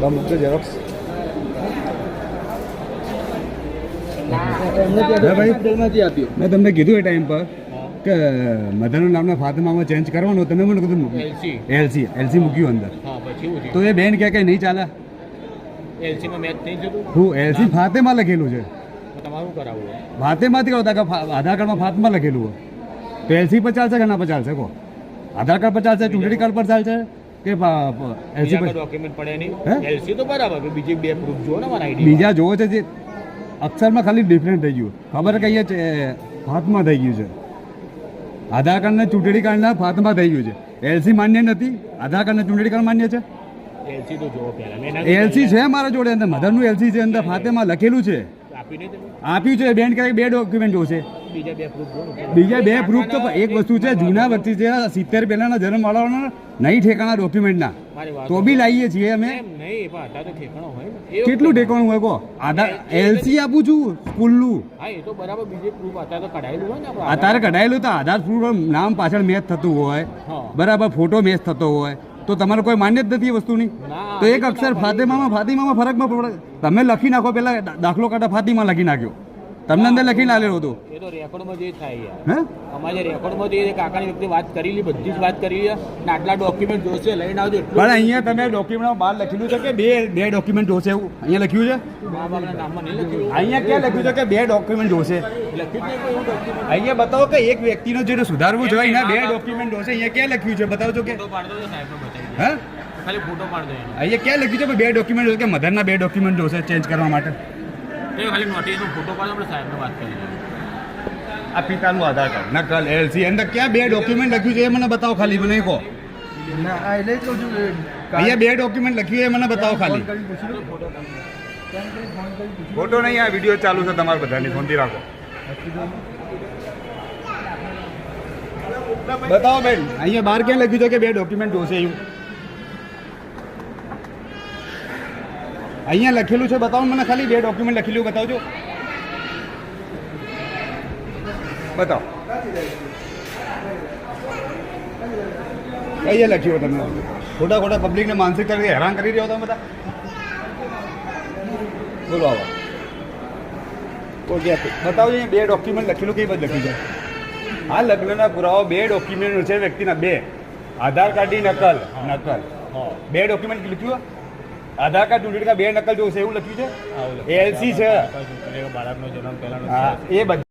તો મૂકજો ઝેરોક્સ મેં તમને કીધું એ ટાઈમ પર કે મધરનું નામના ફાતિમામાં ચેન્જ કરવાનું તમે મને કીધું એલસી. એલસી એલસી મૂક્યું અંદર. તો એ બેન કહે કે નહીં ચાલે? હું એલસી ફાતેમાં લખેલું છે. ફાતેમાંથી કહો કે આધાર કાર્ડમાં ફાતમાં લખેલું હોય. તો એલસી પર ચાલશે કે ના પર ચાલશે? કહો. આધાર કાર્ડ પર ચાલશે ચૂંટણી કાર્ડ પર ચાલશે? કે એલસી ડોક્યુમેન્ટ પડે? નહીં? એલસી તો બરાબર બીજી બે પ્રૂફ જુઓ ને મારા આઈડી બીજા જોવો છે જે અક્ષરમાં ખાલી ડિફરન્ટ થઈ ગયું. ખબર કે અહીંયા છે? ફાતમાં થઈ ગયું છે. આધાર કાર્ડ ને ચૂંટણી કાર્ડના ફાતમાં થઈ ગયું છે. એલસી માન્ય નથી. આધાર કાર્ડ ને ચૂંટણી કાર્ડ માન્ય છે? એલસી તો જોવો પહેલા. એલસી છે મારા જોડે અંદર. મધરનું એલસી છે અંદર. ફાતેમાં લખેલું છે. આપ્યું છે. બેન કરે બે ડોક્યુમેન્ટ જોશે. બીજા બે પ્રૂફ તો એક વસ્તુ છે જૂના વર્ષથી છે સિત્તેર પહેલાના જન્મવાળાઓના નહીં ઠેકાણા ડોક્યુમેન્ટના તો બી લાવીએ છીએ અમે. કેટલું ઠેકાણું હોય કહો? આધાર એલસી આપું છું સ્કૂલનું. અત્યારે કઢાયેલું તો આધાર પ્રૂફ નામ પાછળ મેચ થતું હોય. બરાબર ફોટો મેચ થતો હોય. તો તમારે કોઈ માન્ય જ નથી વસ્તુની. તો એક અક્ષર ફાતિમામાં ફાતિમામાં ફરકમાં પડે. તમે લખી નાખો પેલા દાખલો કાઢા ફાતિમાં લખી નાખ્યો. તમને અંદર લખીને આલેલું હતું. એ તો રેકોર્ડમાં જે થાય હે? અમારે રેકોર્ડમાં જે કાકાની વ્યક્તિ વાત કરેલી બધી જ વાત કરી ને આટલા ડોક્યુમેન્ટ જોશે લઈને આવજો પણ અહીંયા તમે ડોક્યુમેન્ટ બહાર લખેલું છે કે બે બે ડોક્યુમેન્ટ જોશે એવું? અહીંયા લખ્યું છે? અહીંયા ક્યાં લખ્યું છે કે બે ડોક્યુમેન્ટ જોશે? અહીંયા બતાવો કે એક વ્યક્તિનો જે સુધારવું જોઈએ એના બે ડોક્યુમેન્ટ જોશે. અહીંયા ક્યાં લખ્યું છે? બતાવજો કે હે? ખાલી ફોટો પાડ દે અહીંયા ક્યાં લખ્યું છે? કે બે ડોક્યુમેન્ટ જોશે કે મધરના બે ડોક્યુમેન્ટ જોશે ચેન્જ કરવા માટે? એ ખાલી નોટિસનો ફોટો પાડો આપણે સાહેબને વાત કરી આ પિતાનું આધાર કાર્ડ. નકલ એલસી અંદર ક્યાં બે ડોક્યુમેન્ટ લખ્યું છે એ મને બતાવો ખાલી મને કહો. ના એટલે જ કહું છું અહીંયા બે ડોક્યુમેન્ટ લખ્યું એ મને બતાવો ખાલી. ફોટો નહીં આ વીડિયો ચાલુ છે તમારા બધાની ફોનથી રાખો. બતાવો બેન અહીંયા બહાર ક્યાં લખ્યું છે કે બે ડોક્યુમેન્ટ જોશે એવું? અહીંયા લખેલું છે બતાવો મને ખાલી બે ડોક્યુમેન્ટ લખેલું બતાવજો. બતાવો. અહીંયા લખ્યું તમે ખોટા ખોટા પબ્લિકને માનસિક તરીકે હેરાન કરી રહ્યો તમે બધા. બોલો આવો ઓકે બતાવજો બે ડોક્યુમેન્ટ લખેલું કઈ બધું લખ્યું છે? આ લગ્નના પુરાવો બે ડોક્યુમેન્ટ છે વ્યક્તિના બે. આધાર કાર્ડની નકલ નકલ. બે ડોક્યુમેન્ટ લખ્યું આધાર કાર્ડ ચૂંટણી કાર્ડ બે નકલ જોશે એવું લખ્યું છે? એલસી છે. બાળકનો જન્મ પહેલાનો એ બધા